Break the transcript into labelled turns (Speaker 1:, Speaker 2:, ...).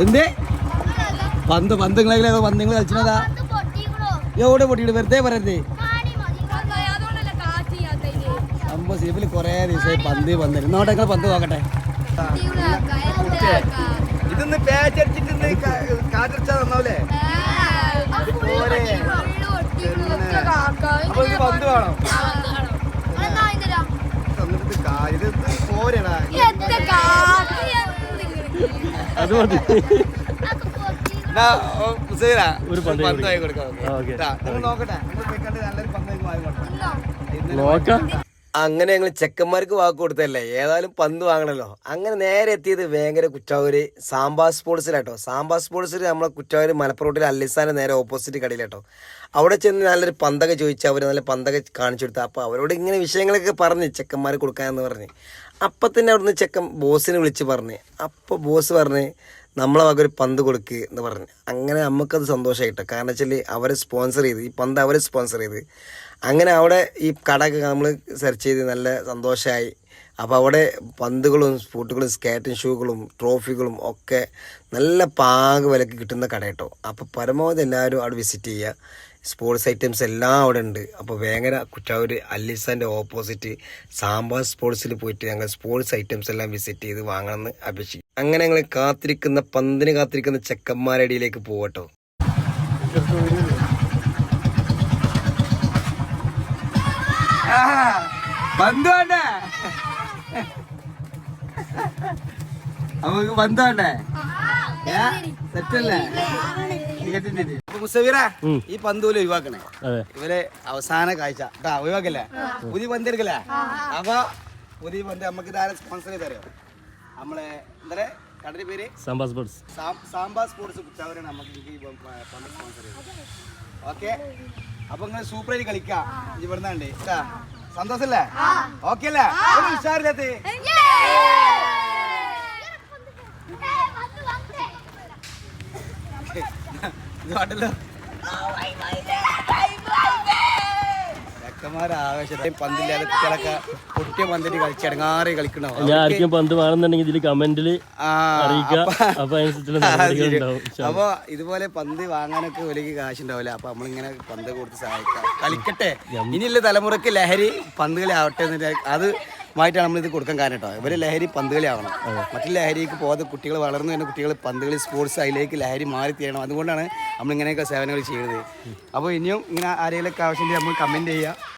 Speaker 1: എന്തേ? പന്ത് പന്ത് നിങ്ങളെ പന്ത് നിങ്ങൾ കളിച്ചതാ എവിടെ പൊട്ടിയിട്ട് വെറുതെ പറയരുതേ. സംഭവം സീപ്പിൽ കുറേ ദിവസമായി പന്ത് പന്ത് എന്നോട്ടെ നിങ്ങൾ പന്ത് നോക്കട്ടെ. ഇതൊന്ന് പാച്ച് അടിച്ചിട്ട് കാറ്റടിച്ചാ നന്നാവൂലേ? അപ്പൊ ഇത് പന്ത് വേണം. പോരെടാ.
Speaker 2: അത് മതി. ഒരു പന്ത് നോക്കാം.
Speaker 3: അങ്ങനെ ഞങ്ങൾ ചെക്കന്മാർക്ക് വാക്ക് കൊടുത്തല്ലേ ഏതായാലും പന്ത് വാങ്ങണല്ലോ. അങ്ങനെ നേരെ എത്തിയത് ഭയങ്കര കുറ്റാവൂര് സാമ്പാ സ്പോർട്സിലാട്ടോ. സാമ്പാ സ്പോർട്സിൽ നമ്മളെ കുറ്റാവൂര് മലപ്പുറത്തിൽ അല്ലിസാന്റെ നേരെ ഓപ്പോസിറ്റ് കടയിലാട്ടോ. അവിടെ ചെന്ന് നല്ലൊരു പന്തൊക്കെ ചോദിച്ചു അവർ നല്ല പന്തൊക്കെ കാണിച്ചു കൊടുത്തു അപ്പോൾ അവരോട് ഇങ്ങനെ വിഷയങ്ങളൊക്കെ പറഞ്ഞ് ചെക്കന്മാർ കൊടുക്കാമെന്ന് പറഞ്ഞ്. അപ്പം തന്നെ അവിടുന്ന് ചെക്കൻ ബോസിനെ വിളിച്ച് പറഞ്ഞ്. അപ്പോൾ ബോസ് പറഞ്ഞ് നമ്മളെ വക ഒരു പന്ത് കൊടുക്കുക എന്ന് പറഞ്ഞു. അങ്ങനെ നമുക്കത് സന്തോഷമായിട്ടോ കാരണം വെച്ചാൽ അവരെ സ്പോൺസർ ചെയ്ത് ഈ പന്ത് അവരെ സ്പോൺസർ ചെയ്ത്. അങ്ങനെ അവിടെ ഈ കടയൊക്കെ നമ്മൾ സെർച്ച് ചെയ്ത് നല്ല സന്തോഷമായി അപ്പോൾ അവിടെ പന്തുകളും സ്പൂട്ടുകളും സ്കേറ്റിംഗ് ഷൂകളും ട്രോഫികളും ഒക്കെ നല്ല പാക വിലക്ക് കിട്ടുന്ന കട കേട്ടോ അപ്പോൾ പരമാവധി എല്ലാവരും അവിടെ വിസിറ്റ് ചെയ്യുക. സ്പോർട്സ് ഐറ്റംസ് എല്ലാം അവിടെ ഉണ്ട്. അപ്പോൾ വേങ്ങര കുറ്റാവൂർ അല്ലിസാന്റെ ഓപ്പോസിറ്റ് സാമ്പാർ സ്പോർട്സിൽ പോയിട്ട് ഞങ്ങൾ സ്പോർട്സ് ഐറ്റംസ് എല്ലാം വിസിറ്റ് ചെയ്ത് വാങ്ങണമെന്ന് അപേക്ഷിക്കും അങ്ങനെ ഞങ്ങൾ കാത്തിരിക്കുന്ന പന്തിന് കാത്തിരിക്കുന്ന ചെക്കന്മാരുടെ ഇടയിലേക്ക് പോകട്ടോ
Speaker 1: നമുക്ക് പന്ത് ഈ പന്തൂൽ ഒഴിവാക്കണേ.
Speaker 2: അതെ.
Speaker 1: ഇവരെ അവസാന കാഴ്ച. കേട്ടാ ഒഴിവാക്കല്ലേ? പുതിയ പന്ത് എടുക്കല്ലേ? അപ്പൊ പുതിയ പന്ത് നമുക്ക് ഇതാരെ സ്പോൺസർ ചെയ്തറിയോ നമ്മളെ എന്താ കടന്റെ പേര്?
Speaker 2: സാമ്പാ സ്പോർട്സ്.
Speaker 1: സാമ്പാ സ്പോർട്സ് കുറ്റാവരാണ് നമുക്ക് ഈ പന്ത് സ്പോൺസർ ചെയ്തത്. ഓക്കെ? അപ്പൊ നിങ്ങൾ സൂപ്പറായിട്ട് കളിക്കാം. ഇവിടുന്നാണ്ട് സന്തോഷല്ലേ? ഓക്കെ അല്ലേ? ഒരു ഉഷാറില്ലാത്ത പാട്ടല്ലോ ചെക്കന്മാരെ ആവേശം പന്തില്ലാതെ കുട്ടികളൊക്കെ പൊട്ടിയ പന്തിട്ട് കളിച്ചടങ്ങാറി കളിക്കണോ?
Speaker 2: ഞാൻ ആർക്കും പന്ത് മാറുന്നുണ്ടെങ്കിൽ ഇതിൽ കമന്റിൽ
Speaker 1: അപ്പൊ- ഇതുപോലെ പന്ത് വാങ്ങാനൊക്കെ വലിയ കാശുണ്ടാവില്ല അപ്പൊ നമ്മളിങ്ങനെ പന്ത് കൊടുത്ത് സഹായിക്കാം. കളിക്കട്ടെ. ഇനിയുള്ള തലമുറയ്ക്ക് ലഹരി പന്ത് കളി ആവട്ടെ എന്നിട്ട് അത് മായിട്ടാണ് നമ്മൾ ഇത് കൊടുക്കാൻ കാരണം കേട്ടോ ഇവർ ലഹരി പന്ത് കളി ആവണം മറ്റു ലഹരിക്ക് പോകാതെ കുട്ടികൾ വളർന്നു വരുന്ന കുട്ടികൾ പന്തുകളി സ്പോർട്സ് അതിലേക്ക് ലഹരി മാറി തീരണം. അതുകൊണ്ടാണ് നമ്മൾ ഇങ്ങനെയൊക്കെ സേവനങ്ങൾ ചെയ്യുന്നത് അപ്പോൾ ഇനിയും ഇങ്ങനെ ആരെങ്കിലൊക്കെ ആവശ്യമുണ്ടെങ്കിൽ നമ്മൾ കമന്റ് ചെയ്യുക.